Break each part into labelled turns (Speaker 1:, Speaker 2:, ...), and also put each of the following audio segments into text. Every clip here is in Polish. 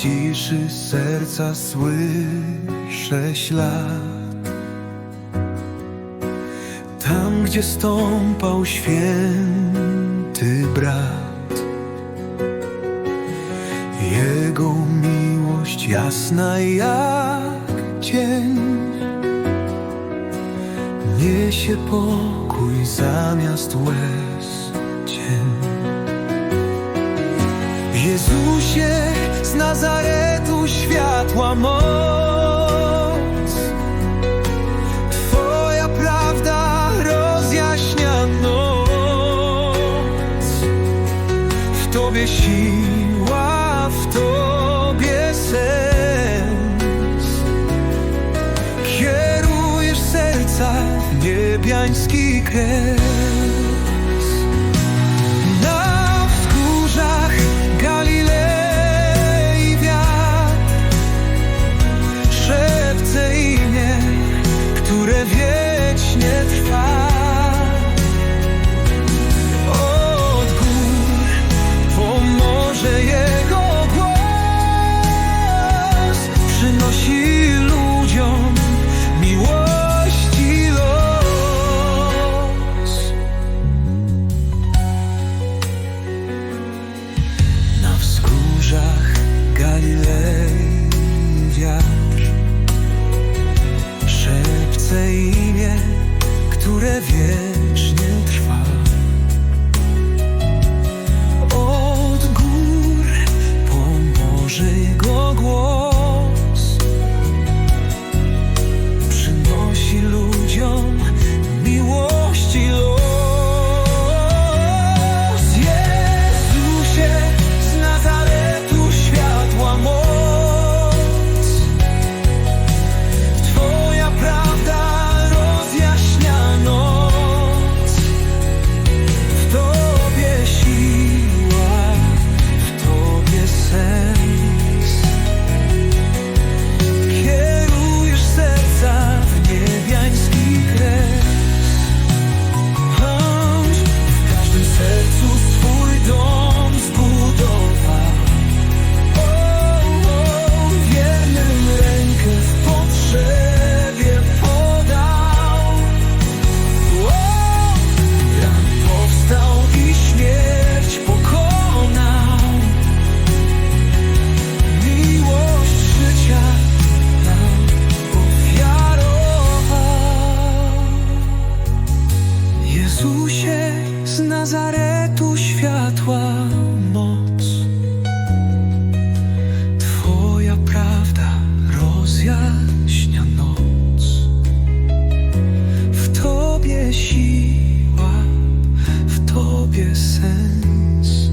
Speaker 1: ciszy serca słyszę ślad. Tam, gdzie stąpał święty brat Jego miłość jasna jak dzień. Niesie pokój zamiast łez cień Jezusie z Nazaretu światła moc. Twoja prawda rozjaśnia noc. W Tobie siła, w Tobie sens. Kierujesz serca niebiański kres Galilei wiatr Szepce imię, które wiecznie światła moc. Twoja prawda rozjaśnia noc. W Tobie siła, w Tobie sens.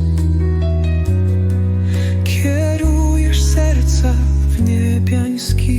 Speaker 1: Kierujesz serca w niebiański